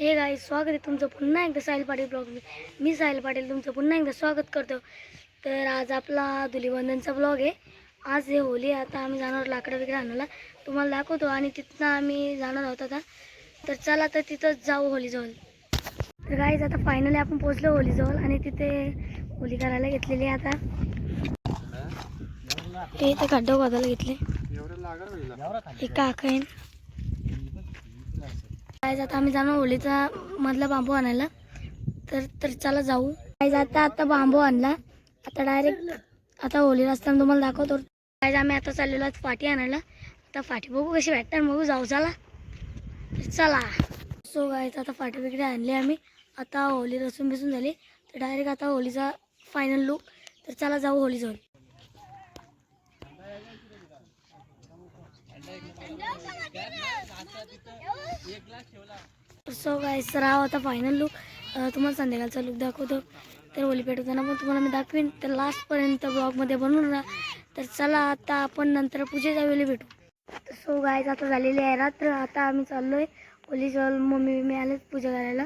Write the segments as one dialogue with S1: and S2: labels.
S1: हे गाई स्वागत आहे तुमचं पुन्हा एकदा साहिल पाटील ब्लॉग मी साहिल पाटील तुमचं पुन्हा एकदा स्वागत करतो. तर आज आपला धुलीवंदनचा ब्लॉग आहे. आज हे होली आहे. आता आम्ही जाणार लाकडं वगैरे आणायला. तुम्हाला दाखवतो आणि तिथनं आम्ही जाणार आहोत आता. तर चला तर तिथंच जाऊ होलीजवळ. तर गाईज आता फायनली आपण पोचलो होलीजवळ आणि तिथे होली करायला घेतलेली आहे आता. हे इथे खड्डा खोदायला घेतले. हे काका आहे गाईज आता आम्ही जाणार होळीचा मधला बांबू आणायला. तर तर चला जाऊ. गाईज आता आता बांबू आणला. आता डायरेक्ट आता होळी रस्त्यानं तुम्हाला दाखवतो. गाईज आम्ही आता चाललेलो आहोत फाटी आणायला. आता फाटी बघू कशी भेटणार बघू जाऊ चला. तर चला. सो गाईज आता फाटी वगैरे आणली आम्ही. आता होली रसून बिसून झाली. तर डायरेक्ट आता होलीचा फायनल लुक तर चला जाऊ होली जाऊन सो गायस तर हा होता फायनल लुक तुम्हाला संध्याकाळचा लुक दाखवतो. तर ओली पेटवताना पण तुम्हाला मी दाखवेन. तर लास्टपर्यंत ब्लॉगमध्ये बनवून राहा. तर चला आता आपण नंतर पूजेच्या वेळी भेटू. सो गाईज आता झालेली आहे रात्र. आता आम्ही चाललो आहे होलीजवळ मम्मी बिम्मी आलेच पूजा करायला.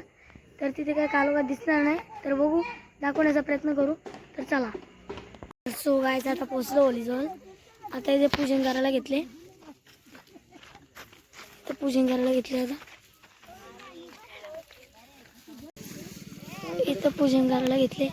S1: तर तिथे काय कालोबा दिसणार नाही. तर बघू दाखवण्याचा प्रयत्न करू. तर चला. सो गायचं आता पोचलो होलीजवळ आता इथे पूजन करायला घेतले. पूजन करायला घेतले आता. इथं पूजन करायला घेतले.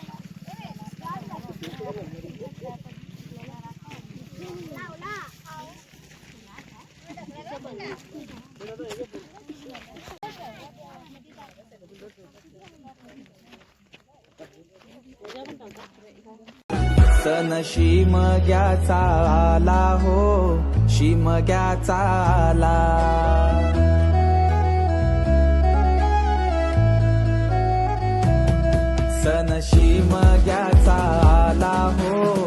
S2: शिमग्याचा आला हो शिमग्याचा आला. सण शिमग्याचा आला हो